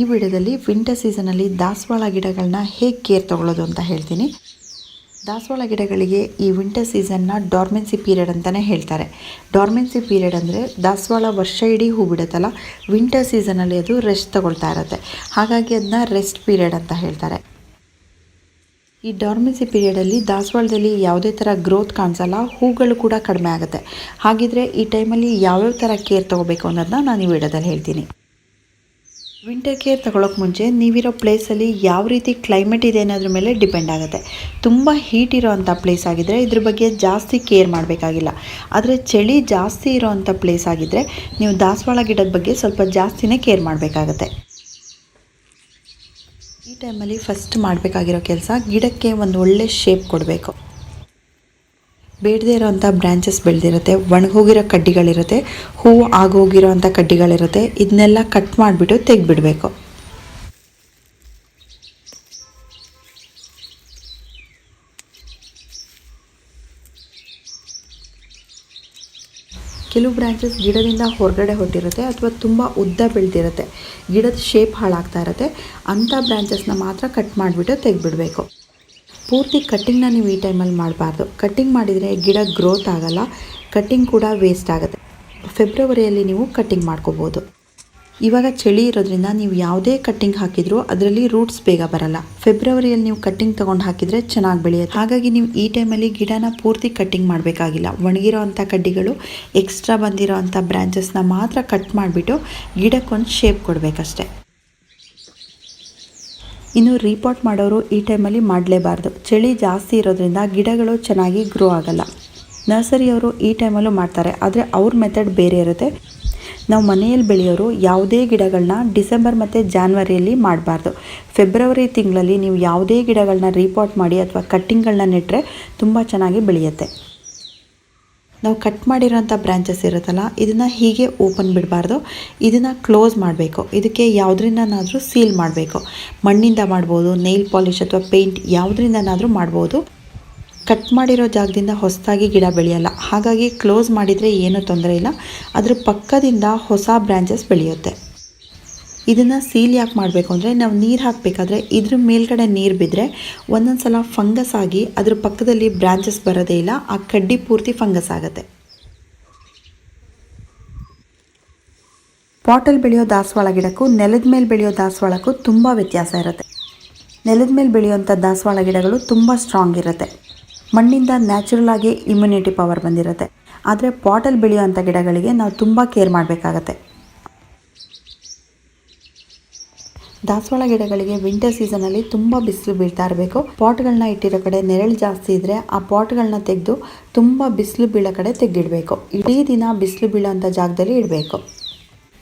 ಈ ವಿಡಿಯೋದಲ್ಲಿ ವಿಂಟರ್ ಸೀಸನಲ್ಲಿ ದಾಸವಾಳ ಗಿಡಗಳನ್ನ ಹೇಗೆ ಕೇರ್ ತಗೊಳ್ಳೋದು ಅಂತ ಹೇಳ್ತೀನಿ. ದಾಸವಾಳ ಗಿಡಗಳಿಗೆ ಈ ವಿಂಟರ್ ಸೀಸನ್ನ ಡಾರ್ಮೆನ್ಸಿ ಪೀರಿಯಡ್ ಅಂತಲೇ ಹೇಳ್ತಾರೆ. ಡಾರ್ಮೆನ್ಸಿ ಪೀರಿಯಡ್ ಅಂದರೆ ದಾಸವಾಳ ವರ್ಷ ಇಡೀ ಹೂ ಬಿಡುತ್ತಲ್ಲ ವಿಂಟರ್ ಸೀಸನಲ್ಲಿ ಅದು ರೆಸ್ಟ್ ತಗೊಳ್ತಾ ಇರುತ್ತೆ. ಹಾಗಾಗಿ ಅದನ್ನ ರೆಸ್ಟ್ ಪೀರಿಯಡ್ ಅಂತ ಹೇಳ್ತಾರೆ. ಈ ಡಾರ್ಮೆನ್ಸಿ ಪೀರಿಯಡಲ್ಲಿ ದಾಸವಾಳದಲ್ಲಿ ಯಾವುದೇ ಥರ ಗ್ರೋತ್ ಕಾಣಿಸಲ್ಲ, ಹೂಗಳು ಕೂಡ ಕಡಿಮೆ ಆಗುತ್ತೆ. ಹಾಗಿದ್ರೆ ಈ ಟೈಮಲ್ಲಿ ಯಾವ್ಯಾವ ಥರ ಕೇರ್ ತೊಗೋಬೇಕು ಅನ್ನೋದನ್ನ ನಾನು ಈ ವಿಡಿಯೋದಲ್ಲಿ ಹೇಳ್ತೀನಿ. ವಿಂಟರ್ ಕೇರ್ ತಗೊಳ್ಳೋಕೆ ಮುಂಚೆ ನೀವಿರೋ ಪ್ಲೇಸಲ್ಲಿ ಯಾವ ರೀತಿ ಕ್ಲೈಮೇಟ್ ಇದೆ ಅನ್ನೋದ್ರ ಮೇಲೆ ಡಿಪೆಂಡ್ ಆಗುತ್ತೆ. ತುಂಬ ಹೀಟ್ ಇರೋವಂಥ ಪ್ಲೇಸ್ ಆಗಿದ್ದರೆ ಇದ್ರ ಬಗ್ಗೆ ಜಾಸ್ತಿ ಕೇರ್ ಮಾಡಬೇಕಾಗಿಲ್ಲ. ಆದರೆ ಚಳಿ ಜಾಸ್ತಿ ಇರೋವಂಥ ಪ್ಲೇಸ್ ಆಗಿದ್ದರೆ ನೀವು ದಾಸವಾಳ ಗಿಡದ ಬಗ್ಗೆ ಸ್ವಲ್ಪ ಜಾಸ್ತಿನೇ ಕೇರ್ ಮಾಡಬೇಕಾಗತ್ತೆ. ಈ ಟೈಮಲ್ಲಿ ಫಸ್ಟ್ ಮಾಡಬೇಕಾಗಿರೋ ಕೆಲಸ ಗಿಡಕ್ಕೆ ಒಂದು ಒಳ್ಳೆ ಶೇಪ್ ಕೊಡಬೇಕು. ಬೇಡದೇ ಇರೋವಂಥ ಬ್ರ್ಯಾಂಚಸ್ ಬೆಳೆದಿರುತ್ತೆ, ಒಣಗೋಗಿರೋ ಕಡ್ಡಿಗಳಿರುತ್ತೆ, ಹೂವು ಆಗೋಗಿರೋವಂಥ ಕಡ್ಡಿಗಳಿರುತ್ತೆ ಇದನ್ನೆಲ್ಲ ಕಟ್ ಮಾಡಿಬಿಟ್ಟು ತೆಗೆದ್ಬಿಡಬೇಕು. ಕೆಲವು ಬ್ರಾಂಚಸ್ ಗಿಡದಿಂದ ಹೊರಗಡೆ ಹೊಟ್ಟಿರುತ್ತೆ ಅಥವಾ ತುಂಬ ಉದ್ದ ಬೆಳೆದಿರುತ್ತೆ. ಗಿಡದ ಶೇಪ್ ಹಾಳಾಗ್ತಾ ಇರುತ್ತೆ. ಅಂಥ ಬ್ರಾಂಚಸ್ನ ಮಾತ್ರ ಕಟ್ ಮಾಡಿಬಿಟ್ಟು ತೆಗೆದ್ಬಿಡಬೇಕು. ಪೂರ್ತಿ ಕಟ್ಟಿಂಗ್ನ ನೀವು ಈ ಟೈಮಲ್ಲಿ ಮಾಡಬಾರ್ದು. ಕಟ್ಟಿಂಗ್ ಮಾಡಿದರೆ ಗಿಡ ಗ್ರೋತ್ ಆಗಲ್ಲ, ಕಟ್ಟಿಂಗ್ ಕೂಡ ವೇಸ್ಟ್ ಆಗುತ್ತೆ. ಫೆಬ್ರವರಿಯಲ್ಲಿ ನೀವು ಕಟ್ಟಿಂಗ್ ಮಾಡ್ಕೋಬೋದು. ಇವಾಗ ಚಳಿ ಇರೋದ್ರಿಂದ ನೀವು ಯಾವುದೇ ಕಟ್ಟಿಂಗ್ ಹಾಕಿದರೂ ಅದರಲ್ಲಿ ರೂಟ್ಸ್ ಬೇಗ ಬರಲ್ಲ. ಫೆಬ್ರವರಿಯಲ್ಲಿ ನೀವು ಕಟ್ಟಿಂಗ್ ತೊಗೊಂಡು ಹಾಕಿದರೆ ಚೆನ್ನಾಗಿ ಬೆಳೆಯುತ್ತೆ. ಹಾಗಾಗಿ ನೀವು ಈ ಟೈಮಲ್ಲಿ ಗಿಡನ ಪೂರ್ತಿ ಕಟ್ಟಿಂಗ್ ಮಾಡಬೇಕಾಗಿಲ್ಲ. ಒಣಗಿರೋ ಅಂಥ ಕಡ್ಡಿಗಳು ಎಕ್ಸ್ಟ್ರಾ ಬಂದಿರೋ ಅಂಥ ಬ್ರ್ಯಾಂಚಸ್ನ ಮಾತ್ರ ಕಟ್ ಮಾಡಿಬಿಟ್ಟು ಗಿಡಕ್ಕೊಂದು ಶೇಪ್ ಕೊಡಬೇಕಷ್ಟೆ. ಇನ್ನು ರೀಪಾಟ್ ಮಾಡೋರು ಈ ಟೈಮಲ್ಲಿ ಮಾಡಲೇಬಾರ್ದು. ಚಳಿ ಜಾಸ್ತಿ ಇರೋದ್ರಿಂದ ಗಿಡಗಳು ಚೆನ್ನಾಗಿ ಗ್ರೋ ಆಗಲ್ಲ. ನರ್ಸರಿಯವರು ಈ ಟೈಮಲ್ಲೂ ಮಾಡ್ತಾರೆ. ಆದರೆ ಅವ್ರ ಮೆಥಡ್ ಬೇರೆ ಇರುತ್ತೆ. ನಾವು ಮನೆಯಲ್ಲಿ ಬೆಳೆಯೋರು ಯಾವುದೇ ಗಿಡಗಳನ್ನ ಡಿಸೆಂಬರ್ ಮತ್ತು ಜಾನ್ವರಿಯಲ್ಲಿ ಮಾಡಬಾರ್ದು. ಫೆಬ್ರವರಿ ತಿಂಗಳಲ್ಲಿ ನೀವು ಯಾವುದೇ ಗಿಡಗಳನ್ನ ರೀಪಾಟ್ ಮಾಡಿ ಅಥವಾ ಕಟ್ಟಿಂಗ್ಗಳನ್ನ ನೆಟ್ಟರೆ ತುಂಬ ಚೆನ್ನಾಗಿ ಬೆಳೆಯುತ್ತೆ. ನಾವು ಕಟ್ ಮಾಡಿರೋಂಥ ಬ್ರ್ಯಾಂಚಸ್ ಇರುತ್ತಲ್ಲ, ಇದನ್ನು ಹೀಗೆ ಓಪನ್ ಬಿಡಬಾರ್ದು. ಇದನ್ನು ಕ್ಲೋಸ್ ಮಾಡಬೇಕು. ಇದಕ್ಕೆ ಯಾವುದ್ರಿಂದನಾದರೂ ಸೀಲ್ ಮಾಡಬೇಕು. ಮಣ್ಣಿಂದ ಮಾಡ್ಬೋದು ನೈಲ್ ಪಾಲಿಷ್ ಅಥವಾ ಪೇಂಟ್ ಯಾವುದ್ರಿಂದನಾದರೂ ಮಾಡ್ಬೋದು. ಕಟ್ ಮಾಡಿರೋ ಜಾಗದಿಂದ ಹೊಸದಾಗಿ ಗಿಡ ಬೆಳೆಯಲ್ಲ. ಹಾಗಾಗಿ ಕ್ಲೋಸ್ ಮಾಡಿದರೆ ಏನೂ ತೊಂದರೆ ಇಲ್ಲ. ಅದ್ರ ಪಕ್ಕದಿಂದ ಹೊಸ ಬ್ರ್ಯಾಂಚಸ್ ಬೆಳೆಯುತ್ತೆ. ಇದನ್ನು ಸೀಲ್ ಯಾಕೆ ಮಾಡಬೇಕು ಅಂದರೆ ನಾವು ನೀರು ಹಾಕಬೇಕಾದ್ರೆ ಇದ್ರ ಮೇಲ್ಗಡೆ ನೀರು ಬಿದ್ದರೆ ಒಂದೊಂದು ಸಲ ಫಂಗಸ್ ಆಗಿ ಅದ್ರ ಪಕ್ಕದಲ್ಲಿ ಬ್ರಾಂಚಸ್ ಬರೋದೇ ಇಲ್ಲ, ಆ ಕಡ್ಡಿ ಪೂರ್ತಿ ಫಂಗಸ್ ಆಗುತ್ತೆ. ಪಾಟಲ್ಲಿ ಬೆಳೆಯೋ ದಾಸವಾಳ ಗಿಡಕ್ಕೂ ನೆಲದ ಮೇಲೆ ಬೆಳೆಯೋ ದಾಸವಾಳಕ್ಕೂ ತುಂಬ ವ್ಯತ್ಯಾಸ ಇರುತ್ತೆ. ನೆಲದ ಮೇಲೆ ಬೆಳೆಯುವಂಥ ದಾಸವಾಳ ಗಿಡಗಳು ತುಂಬ ಸ್ಟ್ರಾಂಗ್ ಇರುತ್ತೆ. ಮಣ್ಣಿಂದ ನ್ಯಾಚುರಲ್ ಆಗಿ ಇಮ್ಯುನಿಟಿ ಪವರ್ ಬಂದಿರುತ್ತೆ. ಆದರೆ ಪಾಟಲ್ಲಿ ಬೆಳೆಯುವಂಥ ಗಿಡಗಳಿಗೆ ನಾವು ತುಂಬ ಕೇರ್ ಮಾಡಬೇಕಾಗತ್ತೆ. ದಾಸವಾಳ ಗಿಡಗಳಿಗೆ ವಿಂಟರ್ ಸೀಸನ್ ಅಲ್ಲಿ ತುಂಬಾ ಬಿಸಿಲು ಬೀಳ್ತಾ ಇರಬೇಕು. ಪಾಟ್ಗಳನ್ನ ಇಟ್ಟಿರೋ ಕಡೆ ನೆರಳು ಜಾಸ್ತಿ ಇದ್ರೆ ಆ ಪಾಟ್ಗಳನ್ನ ತೆಗೆದು ತುಂಬಾ ಬಿಸಿಲು ಬೀಳೋ ಕಡೆ ತೆಗೆದಿಡಬೇಕು. ಇಡೀ ದಿನ ಬಿಸಿಲು ಬೀಳೋಂಥ ಜಾಗದಲ್ಲಿ ಇಡಬೇಕು.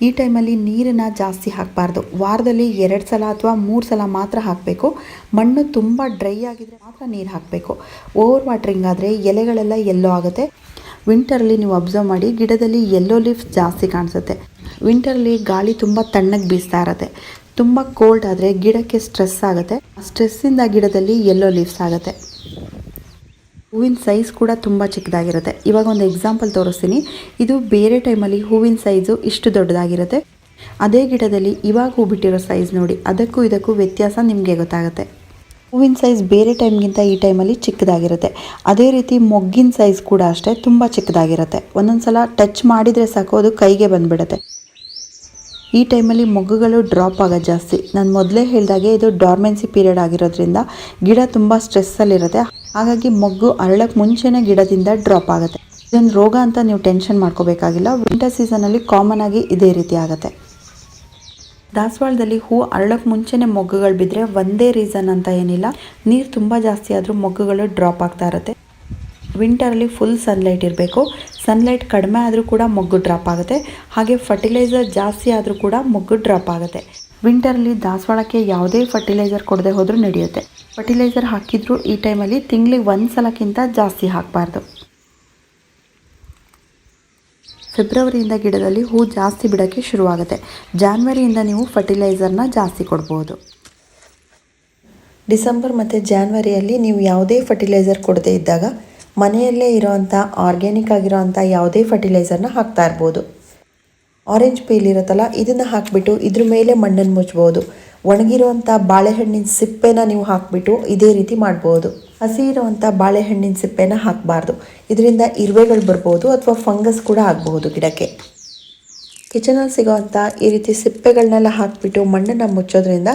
ಈ ಟೈಮಲ್ಲಿ ನೀರನ್ನು ಜಾಸ್ತಿ ಹಾಕಬಾರ್ದು. ವಾರದಲ್ಲಿ ಎರಡು ಸಲ ಅಥವಾ ಮೂರು ಸಲ ಮಾತ್ರ ಹಾಕಬೇಕು. ಮಣ್ಣು ತುಂಬ ಡ್ರೈ ಆಗಿದ್ರೆ ಮಾತ್ರ ನೀರು ಹಾಕಬೇಕು. ಓವರ್ ವಾಟ್ರಿಂಗ್ ಆದರೆ ಎಲೆಗಳೆಲ್ಲ ಎಲ್ಲೋ ಆಗುತ್ತೆ. ವಿಂಟರಲ್ಲಿ ನೀವು ಅಬ್ಸರ್ವ್ ಮಾಡಿ ಗಿಡದಲ್ಲಿ ಎಲ್ಲೋ ಲೀಫ್ಸ್ ಜಾಸ್ತಿ ಕಾಣಿಸುತ್ತೆ. ವಿಂಟರಲ್ಲಿ ಗಾಳಿ ತುಂಬ ತಣ್ಣಗೆ ಬೀಸ್ತಾ ಇರುತ್ತೆ. ತುಂಬ ಕೋಲ್ಡ್ ಆದರೆ ಗಿಡಕ್ಕೆ ಸ್ಟ್ರೆಸ್ ಆಗುತ್ತೆ. ಆ ಸ್ಟ್ರೆಸ್ಸಿಂದ ಗಿಡದಲ್ಲಿ ಯೆಲ್ಲೋ ಲೀವ್ಸ್ ಆಗುತ್ತೆ. ಹೂವಿನ ಸೈಜ್ ಕೂಡ ತುಂಬ ಚಿಕ್ಕದಾಗಿರುತ್ತೆ. ಇವಾಗ ಒಂದು ಎಕ್ಸಾಂಪಲ್ ತೋರಿಸ್ತೀನಿ. ಇದು ಬೇರೆ ಟೈಮಲ್ಲಿ ಹೂವಿನ ಸೈಜು ಇಷ್ಟು ದೊಡ್ಡದಾಗಿರುತ್ತೆ. ಅದೇ ಗಿಡದಲ್ಲಿ ಇವಾಗ ಹೂ ಬಿಟ್ಟಿರೋ ಸೈಜ್ ನೋಡಿ. ಅದಕ್ಕೂ ಇದಕ್ಕೂ ವ್ಯತ್ಯಾಸ ನಿಮಗೆ ಗೊತ್ತಾಗುತ್ತೆ. ಹೂವಿನ ಸೈಜ್ ಬೇರೆ ಟೈಮ್ಗಿಂತ ಈ ಟೈಮಲ್ಲಿ ಚಿಕ್ಕದಾಗಿರುತ್ತೆ. ಅದೇ ರೀತಿ ಮೊಗ್ಗಿನ ಸೈಜ್ ಕೂಡ ಅಷ್ಟೇ ತುಂಬ ಚಿಕ್ಕದಾಗಿರುತ್ತೆ. ಒಂದೊಂದು ಸಲ ಟಚ್ ಮಾಡಿದರೆ ಸಾಕು, ಅದು ಕೈಗೆ ಬಂದುಬಿಡುತ್ತೆ. ಈ ಟೈಮಲ್ಲಿ ಮೊಗ್ಗುಗಳು ಡ್ರಾಪ್ ಆಗೋದು ಜಾಸ್ತಿ. ನಾನು ಮೊದಲೇ ಹೇಳಿದಾಗೆ ಇದು ಡಾರ್ಮೆನ್ಸಿ ಪೀರಿಯಡ್ ಆಗಿರೋದ್ರಿಂದ ಗಿಡ ತುಂಬ ಸ್ಟ್ರೆಸ್ಸಲ್ಲಿರುತ್ತೆ ಹಾಗಾಗಿ ಮೊಗ್ಗು ಅರಳಕ್ಕೆ ಮುಂಚೆನೇ ಗಿಡದಿಂದ ಡ್ರಾಪ್ ಆಗುತ್ತೆ. ಇದೊಂದು ರೋಗ ಅಂತ ನೀವು ಟೆನ್ಷನ್ ಮಾಡ್ಕೋಬೇಕಾಗಿಲ್ಲ. ವಿಂಟರ್ ಸೀಸನಲ್ಲಿ ಕಾಮನ್ ಆಗಿ ಇದೇ ರೀತಿ ಆಗುತ್ತೆ. ದಾಸವಾಳದಲ್ಲಿ ಹೂ ಅರಳಕ್ಕೆ ಮುಂಚೆನೇ ಮೊಗ್ಗುಗಳು ಬಿದ್ದರೆ ಒಂದೇ ರೀಸನ್ ಅಂತ ಏನಿಲ್ಲ. ನೀರು ತುಂಬ ಜಾಸ್ತಿ ಆದರೂ ಮೊಗ್ಗುಗಳು ಡ್ರಾಪ್ ಆಗ್ತಾ ಇರುತ್ತೆ. ವಿಂಟರಲ್ಲಿ ಫುಲ್ ಸನ್ಲೈಟ್ ಇರಬೇಕು. ಸನ್ಲೈಟ್ ಕಡಿಮೆ ಆದರೂ ಕೂಡ ಮೊಗ್ಗು ಡ್ರಾಪ್ ಆಗುತ್ತೆ. ಹಾಗೆ ಫರ್ಟಿಲೈಸರ್ ಜಾಸ್ತಿ ಆದರೂ ಕೂಡ ಮೊಗ್ಗು ಡ್ರಾಪ್ ಆಗುತ್ತೆ. ವಿಂಟರಲ್ಲಿ ದಾಸವಾಳಕ್ಕೆ ಯಾವುದೇ ಫರ್ಟಿಲೈಸರ್ ಕೊಡದೆ ಹೋದರೂ ನಡೆಯುತ್ತೆ. ಫರ್ಟಿಲೈಸರ್ ಹಾಕಿದರೂ ಈ ಟೈಮಲ್ಲಿ ತಿಂಗಳಿಗೆ ಒಂದು ಸಲಕ್ಕಿಂತ ಜಾಸ್ತಿ ಹಾಕಬಾರ್ದು. ಫೆಬ್ರವರಿಯಿಂದ ಗಿಡದಲ್ಲಿ ಹೂ ಜಾಸ್ತಿ ಬಿಡೋಕ್ಕೆ ಶುರುವಾಗುತ್ತೆ. ಜಾನ್ವರಿಯಿಂದ ನೀವು ಫರ್ಟಿಲೈಸರ್ನ ಜಾಸ್ತಿ ಕೊಡ್ಬೋದು. ಡಿಸೆಂಬರ್ ಮತ್ತು ಜಾನ್ವರಿಯಲ್ಲಿ ನೀವು ಯಾವುದೇ ಫರ್ಟಿಲೈಸರ್ ಕೊಡದೇ ಇದ್ದಾಗ ಮನೆಯಲ್ಲೇ ಇರೋವಂಥ ಆರ್ಗ್ಯಾನಿಕ್ ಆಗಿರೋವಂಥ ಯಾವುದೇ ಫರ್ಟಿಲೈಸರ್ನ ಹಾಕ್ತಾ ಇರ್ಬೋದು. ಆರೆಂಜ್ ಪೀಲ್ ಇರುತ್ತಲ್ಲ, ಇದನ್ನು ಹಾಕಿಬಿಟ್ಟು ಇದ್ರ ಮೇಲೆ ಮಣ್ಣನ್ನು ಮುಚ್ಬೋದು ಒಣಗಿರುವಂಥ ಬಾಳೆಹಣ್ಣಿನ ಸಿಪ್ಪೆನ ನೀವು ಹಾಕಿಬಿಟ್ಟು ಇದೇ ರೀತಿ ಮಾಡ್ಬೋದು. ಹಸಿ ಇರುವಂಥ ಬಾಳೆಹಣ್ಣಿನ ಸಿಪ್ಪೆನ ಹಾಕಬಾರ್ದು. ಇದರಿಂದ ಇರುವೆಗಳು ಬರ್ಬೋದು ಅಥವಾ ಫಂಗಸ್ ಕೂಡ ಆಗಬಹುದು ಗಿಡಕ್ಕೆ. ಕಿಚನಲ್ಲಿ ಸಿಗೋವಂಥ ಈ ರೀತಿ ಸಿಪ್ಪೆಗಳನ್ನೆಲ್ಲ ಹಾಕಿಬಿಟ್ಟು ಮಣ್ಣನ್ನು ಮುಚ್ಚೋದ್ರಿಂದ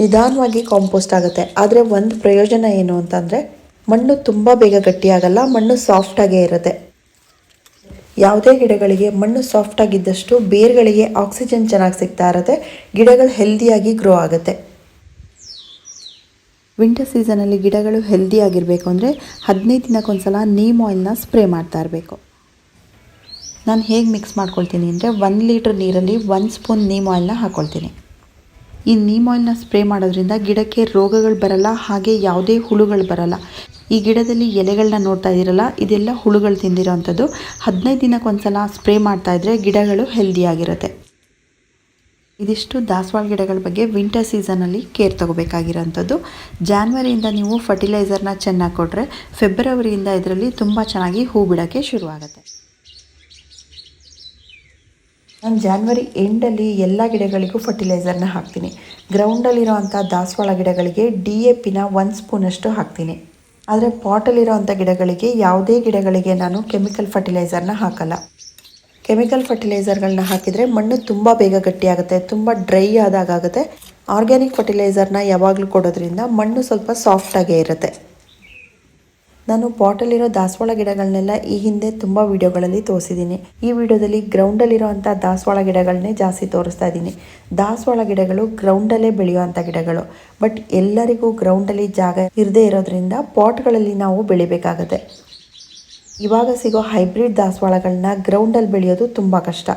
ನಿಧಾನವಾಗಿ ಕಾಂಪೋಸ್ಟ್ ಆಗುತ್ತೆ. ಆದರೆ ಒಂದು ಪ್ರಯೋಜನ ಏನು ಅಂತಂದರೆ ಮಣ್ಣು ತುಂಬ ಬೇಗ ಗಟ್ಟಿಯಾಗಲ್ಲ, ಮಣ್ಣು ಸಾಫ್ಟಾಗೇ ಇರುತ್ತೆ. ಯಾವುದೇ ಗಿಡಗಳಿಗೆ ಮಣ್ಣು ಸಾಫ್ಟ್ ಆಗಿದ್ದಷ್ಟು ಬೇರ್ಗಳಿಗೆ ಆಕ್ಸಿಜನ್ ಚೆನ್ನಾಗಿ ಸಿಗ್ತಾ ಇರುತ್ತೆ, ಗಿಡಗಳು ಹೆಲ್ದಿಯಾಗಿ ಗ್ರೋ ಆಗುತ್ತೆ. ವಿಂಟರ್ ಸೀಸನಲ್ಲಿ ಗಿಡಗಳು ಹೆಲ್ದಿಯಾಗಿರಬೇಕು ಅಂದರೆ ಹದಿನೈದು ದಿನಕ್ಕೊಂದ್ಸಲ ನೀಮ್ ಆಯಿಲ್ನ ಸ್ಪ್ರೇ ಮಾಡ್ತಾ ಇರಬೇಕು. ನಾನು ಹೇಗೆ ಮಿಕ್ಸ್ ಮಾಡ್ಕೊಳ್ತೀನಿ ಅಂದರೆ ಒಂದು ಲೀಟ್ರ್ ನೀರಲ್ಲಿ ಒನ್ ಸ್ಪೂನ್ ನೀಮ್ ಆಯಿಲ್ನ ಹಾಕ್ಕೊಳ್ತೀನಿ ಈ ನೀಮ್ ಆಯಿಲ್ನ ಸ್ಪ್ರೇ ಮಾಡೋದ್ರಿಂದ ಗಿಡಕ್ಕೆ ರೋಗಗಳು ಬರಲ್ಲ, ಹಾಗೆ ಯಾವುದೇ ಹುಳುಗಳು ಬರಲ್ಲ. ಈ ಗಿಡದಲ್ಲಿ ಎಲೆಗಳನ್ನ ನೋಡ್ತಾ ಇದ್ದೀರಲ್ಲ, ಇದೆಲ್ಲ ಹುಳುಗಳು ತಿಂದಿರೋ ಅಂಥದ್ದು ಹದಿನೈದು ದಿನಕ್ಕೊಂದ್ಸಲ ಸ್ಪ್ರೇ ಮಾಡ್ತಾ ಇದ್ರೆ ಗಿಡಗಳು ಹೆಲ್ದಿಯಾಗಿರುತ್ತೆ ಇದಿಷ್ಟು ದಾಸವಾಳ ಗಿಡಗಳ ಬಗ್ಗೆ ವಿಂಟರ್ ಸೀಸನಲ್ಲಿ ಕೇರ್ ತೊಗೋಬೇಕಾಗಿರೋಂಥದ್ದು. ಜಾನ್ವರಿಯಿಂದ ನೀವು ಫರ್ಟಿಲೈಸರ್ನ ಚೆನ್ನಾಗಿ ಕೊಟ್ಟರೆ ಫೆಬ್ರವರಿಯಿಂದ ಇದರಲ್ಲಿ ತುಂಬ ಚೆನ್ನಾಗಿ ಹೂ ಬಿಡೋಕ್ಕೆ ಶುರುವಾಗುತ್ತೆ. ನಾನು ಜಾನ್ವರಿ ಎಂಡಲ್ಲಿ ಎಲ್ಲ ಗಿಡಗಳಿಗೂ ಫರ್ಟಿಲೈಸರ್ನ ಹಾಕ್ತೀನಿ. ಗ್ರೌಂಡಲ್ಲಿರೋವಂಥ ದಾಸವಾಳ ಗಿಡಗಳಿಗೆ ಡಿ ಎ ಪಿನ ಒಂದು ಸ್ಪೂನಷ್ಟು ಹಾಕ್ತೀನಿ. ಆದರೆ ಪಾಟಲ್ಲಿರೋವಂಥ ಗಿಡಗಳಿಗೆ ಯಾವುದೇ ಗಿಡಗಳಿಗೆ ನಾನು ಕೆಮಿಕಲ್ ಫರ್ಟಿಲೈಸರ್ನ ಹಾಕಲ್ಲ. ಕೆಮಿಕಲ್ ಫರ್ಟಿಲೈಸರ್ಗಳನ್ನ ಹಾಕಿದರೆ ಮಣ್ಣು ತುಂಬ ಬೇಗ ಗಟ್ಟಿಯಾಗುತ್ತೆ, ತುಂಬ ಡ್ರೈ ಆದಾಗುತ್ತೆ ಆರ್ಗ್ಯಾನಿಕ್ ಫರ್ಟಿಲೈಸರ್ನ ಯಾವಾಗಲೂ ಕೊಡೋದ್ರಿಂದ ಮಣ್ಣು ಸ್ವಲ್ಪ ಸಾಫ್ಟಾಗೇ ಇರುತ್ತೆ. ನಾನು ಪಾಟಲ್ಲಿರೋ ದಾಸವಾಳ ಗಿಡಗಳನ್ನೆಲ್ಲ ಈ ಹಿಂದೆ ತುಂಬ ವಿಡಿಯೋಗಳಲ್ಲಿ ತೋರಿಸಿದ್ದೀನಿ. ಈ ವಿಡಿಯೋದಲ್ಲಿ ಗ್ರೌಂಡಲ್ಲಿರೋವಂಥ ದಾಸವಾಳ ಗಿಡಗಳನ್ನೇ ಜಾಸ್ತಿ ತೋರಿಸ್ತಾ ಇದ್ದೀನಿ. ದಾಸವಾಳ ಗಿಡಗಳು ಗ್ರೌಂಡಲ್ಲೇ ಬೆಳೆಯುವಂಥ ಗಿಡಗಳು. ಬಟ್ ಎಲ್ಲರಿಗೂ ಗ್ರೌಂಡಲ್ಲಿ ಜಾಗ ಇರದೇ ಇರೋದ್ರಿಂದ ಪಾಟ್ಗಳಲ್ಲಿ ನಾವು ಬೆಳಿಬೇಕಾಗತ್ತೆ. ಇವಾಗ ಸಿಗೋ ಹೈಬ್ರಿಡ್ ದಾಸವಾಳಗಳನ್ನ ಗ್ರೌಂಡಲ್ಲಿ ಬೆಳೆಯೋದು ತುಂಬ ಕಷ್ಟ.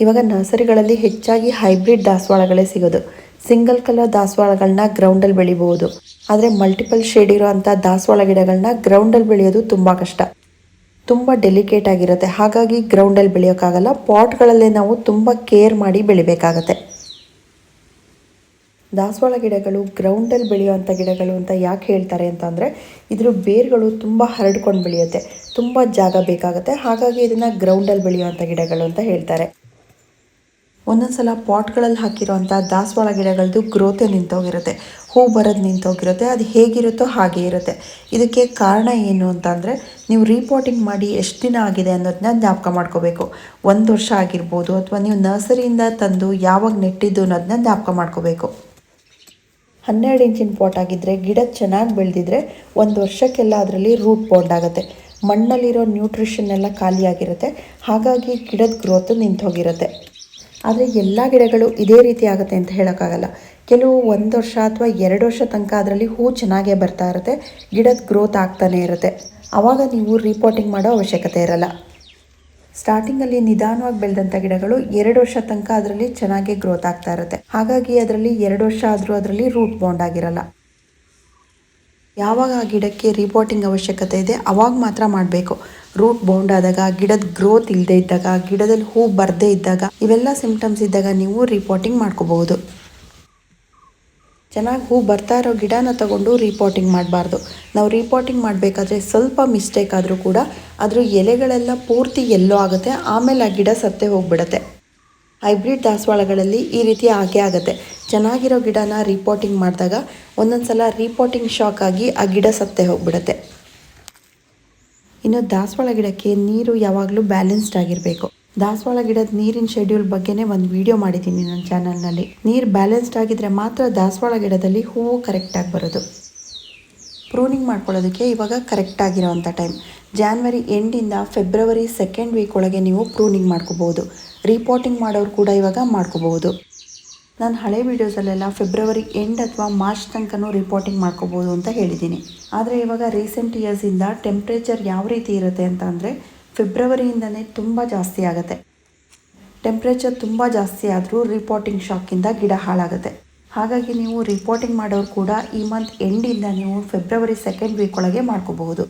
ಇವಾಗ ನರ್ಸರಿಗಳಲ್ಲಿ ಹೆಚ್ಚಾಗಿ ಹೈಬ್ರಿಡ್ ದಾಸವಾಳಗಳೇ ಸಿಗೋದು. ಸಿಂಗಲ್ ಕಲರ್ ದಾಸವಾಳಗಳನ್ನ ಗ್ರೌಂಡಲ್ಲಿ ಬೆಳಿಬಹುದು. ಆದರೆ ಮಲ್ಟಿಪಲ್ ಶೇಡ್ ಇರೋವಂಥ ದಾಸವಾಳ ಗಿಡಗಳನ್ನ ಗ್ರೌಂಡಲ್ಲಿ ಬೆಳೆಯೋದು ತುಂಬ ಕಷ್ಟ. ತುಂಬ ಡೆಲಿಕೇಟ್ ಆಗಿರುತ್ತೆ. ಹಾಗಾಗಿ ಗ್ರೌಂಡಲ್ಲಿ ಬೆಳೆಯೋಕ್ಕಾಗಲ್ಲ. ಪಾಟ್ಗಳಲ್ಲೇ ನಾವು ತುಂಬ ಕೇರ್ ಮಾಡಿ ಬೆಳಿಬೇಕಾಗತ್ತೆ. ದಾಸವಾಳ ಗಿಡಗಳು ಗ್ರೌಂಡಲ್ಲಿ ಬೆಳೆಯುವಂಥ ಗಿಡಗಳು ಅಂತ ಯಾಕೆ ಹೇಳ್ತಾರೆ ಅಂತಂದರೆ, ಇದ್ರ ಬೇರುಗಳು ತುಂಬ ಹರಡ್ಕೊಂಡು ಬೆಳೆಯುತ್ತೆ. ತುಂಬ ಜಾಗ ಬೇಕಾಗುತ್ತೆ. ಹಾಗಾಗಿ ಇದನ್ನು ಗ್ರೌಂಡಲ್ಲಿ ಬೆಳೆಯುವಂಥ ಗಿಡಗಳು ಅಂತ ಹೇಳ್ತಾರೆ. ಒಂದೊಂದು ಸಲ ಪಾಟ್ಗಳಲ್ಲಿ ಹಾಕಿರೋಂಥ ದಾಸವಾಳ ಗಿಡಗಳದ್ದು ಗ್ರೋತೆ ನಿಂತೋಗಿರುತ್ತೆ. ಹೂ ಬರೋದು ನಿಂತೋಗಿರುತ್ತೆ. ಅದು ಹೇಗಿರುತ್ತೋ ಹಾಗೆ ಇರುತ್ತೆ. ಇದಕ್ಕೆ ಕಾರಣ ಏನು ಅಂತಂದರೆ, ನೀವು ರೀಪೋಟಿಂಗ್ ಮಾಡಿ ಎಷ್ಟು ದಿನ ಆಗಿದೆ ಅನ್ನೋದನ್ನ ಜ್ಞಾಪಕ ಮಾಡ್ಕೋಬೇಕು. ಒಂದು ವರ್ಷ ಆಗಿರ್ಬೋದು ಅಥವಾ ನೀವು ನರ್ಸರಿಯಿಂದ ತಂದು ಯಾವಾಗ ನೆಟ್ಟಿದ್ದು ಅನ್ನೋದನ್ನ ಜ್ಞಾಪಕ ಮಾಡ್ಕೋಬೇಕು. ಹನ್ನೆರಡು ಇಂಚಿನ ಪಾಟ್ ಆಗಿದ್ದರೆ ಗಿಡ ಚೆನ್ನಾಗಿ ಬೆಳೆದಿದ್ರೆ ಒಂದು ವರ್ಷಕ್ಕೆಲ್ಲ ಅದರಲ್ಲಿ ರೂಟ್ ಬೌಂಡ್ ಆಗುತ್ತೆ. ಮಣ್ಣಲ್ಲಿರೋ ನ್ಯೂಟ್ರಿಷನ್ ಎಲ್ಲ ಖಾಲಿಯಾಗಿರುತ್ತೆ. ಹಾಗಾಗಿ ಗಿಡದ ಗ್ರೋತ್ ನಿಂತು ಹೋಗಿರುತ್ತೆ ಆದರೆ ಎಲ್ಲ ಗಿಡಗಳು ಇದೇ ರೀತಿ ಆಗುತ್ತೆ ಅಂತ ಹೇಳೋಕ್ಕಾಗಲ್ಲ. ಕೆಲವು ಒಂದು ವರ್ಷ ಅಥವಾ ಎರಡು ವರ್ಷ ತನಕ ಅದರಲ್ಲಿ ಹೂ ಚೆನ್ನಾಗೇ ಬರ್ತಾ ಇರುತ್ತೆ, ಗಿಡದ ಗ್ರೋತ್ ಆಗ್ತಾನೆ ಇರುತ್ತೆ. ಆವಾಗ ನೀವು ರಿಪೋರ್ಟಿಂಗ್ ಮಾಡೋ ಅವಶ್ಯಕತೆ ಇರಲ್ಲ. ಸ್ಟಾರ್ಟಿಂಗಲ್ಲಿ ನಿಧಾನವಾಗಿ ಬೆಳೆದಂಥ ಗಿಡಗಳು ಎರಡು ವರ್ಷ ತನಕ ಅದರಲ್ಲಿ ಚೆನ್ನಾಗಿ ಗ್ರೋತ್ ಆಗ್ತಾ ಇರುತ್ತೆ. ಹಾಗಾಗಿ ಅದರಲ್ಲಿ ಎರಡು ವರ್ಷ ಆದರೂ ಅದರಲ್ಲಿ ರೂಟ್ ಬೌಂಡ್ ಆಗಿರಲ್ಲ. ಯಾವಾಗ ಆ ಗಿಡಕ್ಕೆ ರಿಪೋರ್ಟಿಂಗ್ ಅವಶ್ಯಕತೆ ಇದೆ, ಅವಾಗ ಮಾತ್ರ ಮಾಡಬೇಕು. ರೂಟ್ ಬೌಂಡ್ ಆದಾಗ, ಗಿಡದ ಗ್ರೋತ್ ಇಲ್ಲದೆ ಇದ್ದಾಗ, ಗಿಡದಲ್ಲಿ ಹೂ ಬರದೇ ಇದ್ದಾಗ, ಇವೆಲ್ಲ ಸಿಂಪ್ಟಮ್ಸ್ ಇದ್ದಾಗ ನೀವು ರಿಪೋರ್ಟಿಂಗ್ ಮಾಡ್ಕೋಬಹುದು. ಚೆನ್ನಾಗಿ ಹೂ ಬರ್ತಾ ಇರೋ ಗಿಡನ ತಗೊಂಡು ರಿಪೋರ್ಟಿಂಗ್ ಮಾಡಬಾರ್ದು. ನಾವು ರಿಪೋರ್ಟಿಂಗ್ ಮಾಡಬೇಕಾದ್ರೆ ಸ್ವಲ್ಪ ಮಿಸ್ಟೇಕ್ ಆದರೂ ಕೂಡ, ಅದರ ಎಲೆಗಳೆಲ್ಲ ಪೂರ್ತಿ ಎಲ್ಲೋ ಆಗುತ್ತೆ, ಆಮೇಲೆ ಆ ಗಿಡ ಸತ್ತೇ ಹೋಗ್ಬಿಡುತ್ತೆ. ಹೈಬ್ರಿಡ್ ದಾಸವಾಳಗಳಲ್ಲಿ ಈ ರೀತಿ ಆಗೇ ಆಗುತ್ತೆ. ಚೆನ್ನಾಗಿರೋ ಗಿಡನ ರಿಪೋರ್ಟಿಂಗ್ ಮಾಡಿದಾಗ ಒಂದೊಂದು ಸಲ ರಿಪೋರ್ಟಿಂಗ್ ಶಾಕ್ ಆಗಿ ಆ ಗಿಡ ಸತ್ತೇ ಹೋಗ್ಬಿಡುತ್ತೆ. ಇನ್ನು ದಾಸವಾಳ ಗಿಡಕ್ಕೆ ನೀರು ಯಾವಾಗಲೂ ಬ್ಯಾಲೆನ್ಸ್ಡ್ ಆಗಿರಬೇಕು. ದಾಸವಾಳ ಗಿಡದ ನೀರಿನ ಶೆಡ್ಯೂಲ್ ಬಗ್ಗೆನೇ ಒಂದು ವಿಡಿಯೋ ಮಾಡಿದ್ದೀನಿ ನನ್ನ ಚಾನಲ್ನಲ್ಲಿ ನೀರು ಬ್ಯಾಲೆನ್ಸ್ಡ್ ಆಗಿದ್ರೆ ಮಾತ್ರ ದಾಸವಾಳ ಗಿಡದಲ್ಲಿ ಹೂವು ಕರೆಕ್ಟಾಗಿ ಬರೋದು. ಪ್ರೂನಿಂಗ್ ಮಾಡ್ಕೊಳ್ಳೋದಕ್ಕೆ ಇವಾಗ ಕರೆಕ್ಟಾಗಿರೋವಂಥ ಟೈಮ್ ಜಾನ್ವರಿ ಎಂಡಿಂದ ಫೆಬ್ರವರಿ ಸೆಕೆಂಡ್ ವೀಕ್ ಒಳಗೆ ನೀವು ಪ್ರೂನಿಂಗ್ ಮಾಡ್ಕೋಬೋದು ರಿಪೋರ್ಟಿಂಗ್ ಮಾಡೋರು ಕೂಡ ಇವಾಗ ಮಾಡ್ಕೋಬಹುದು. ನಾನು ಹಳೆ ವೀಡಿಯೋಸಲ್ಲೆಲ್ಲ ಫೆಬ್ರವರಿ ಎಂಡ್ ಅಥವಾ ಮಾರ್ಚ್ ತನಕನೂ ರಿಪೋರ್ಟಿಂಗ್ ಮಾಡ್ಕೋಬೋದು ಅಂತ ಹೇಳಿದ್ದೀನಿ. ಆದರೆ ಇವಾಗ ರೀಸೆಂಟ್ ಇಯರ್ಸಿಂದ ಟೆಂಪ್ರೇಚರ್ ಯಾವ ರೀತಿ ಇರುತ್ತೆ ಅಂತ ಅಂದರೆ ಫೆಬ್ರವರಿಯಿಂದನೇ ತುಂಬ ಜಾಸ್ತಿ ಆಗುತ್ತೆ. ಟೆಂಪ್ರೇಚರ್ ತುಂಬ ಜಾಸ್ತಿ ಆದರೂ ರಿಪೋರ್ಟಿಂಗ್ ಶಾಕಿಂದ ಗಿಡ ಹಾಳಾಗುತ್ತೆ. ಹಾಗಾಗಿ ನೀವು ರಿಪೋರ್ಟಿಂಗ್ ಮಾಡೋರು ಕೂಡ ಈ ಮಂತ್ ಎಂಡಿಂದ ನೀವು ಫೆಬ್ರವರಿ ಸೆಕೆಂಡ್ ವೀಕ್ ಒಳಗೆ ಮಾಡ್ಕೋಬಹುದು.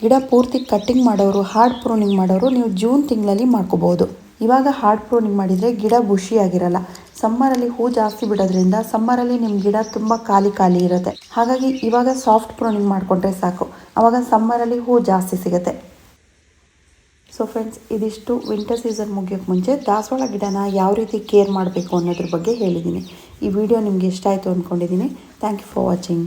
ಗಿಡ ಪೂರ್ತಿ ಕಟ್ಟಿಂಗ್ ಮಾಡೋರು ಹಾರ್ಡ್ ಪ್ರೂನಿಂಗ್ ಮಾಡೋರು ನೀವು ಜೂನ್ ತಿಂಗಳಲ್ಲಿ ಮಾಡ್ಕೋಬೋದು. ಇವಾಗ ಹಾರ್ಡ್ ಪ್ರೂನಿಂಗ್ ಮಾಡಿದರೆ ಗಿಡ ಬುಷಿಯಾಗಿರಲ್ಲ ಸಮ್ಮರಲ್ಲಿ ಹೂ ಜಾಸ್ತಿ ಬಿಡೋದ್ರಿಂದ ಸಮ್ಮರಲ್ಲಿ ನಿಮ್ಮ ಗಿಡ ತುಂಬ ಖಾಲಿ ಖಾಲಿ ಇರುತ್ತೆ. ಹಾಗಾಗಿ ಇವಾಗ ಸಾಫ್ಟ್ ಪ್ರೂನಿಂಗ್ ಮಾಡಿಕೊಂಡ್ರೆ ಸಾಕು. ಆವಾಗ ಸಮ್ಮರಲ್ಲಿ ಹೂ ಜಾಸ್ತಿ ಸಿಗುತ್ತೆ. ಸೊ ಫ್ರೆಂಡ್ಸ್ ಇದಿಷ್ಟು ವಿಂಟರ್ ಸೀಸನ್ ಮುಗಿಯೋಕ್ಕೆ ಮುಂಚೆ ದಾಸವಾಳ ಗಿಡನ ಯಾವ ರೀತಿ ಕೇರ್ ಮಾಡಬೇಕು ಅನ್ನೋದ್ರ ಬಗ್ಗೆ ಹೇಳಿದ್ದೀನಿ ಈ ವಿಡಿಯೋ ನಿಮಗೆ ಇಷ್ಟ ಆಯಿತು ಅಂದ್ಕೊಂಡಿದ್ದೀನಿ ಥ್ಯಾಂಕ್ ಯು ಫಾರ್ ವಾಚಿಂಗ್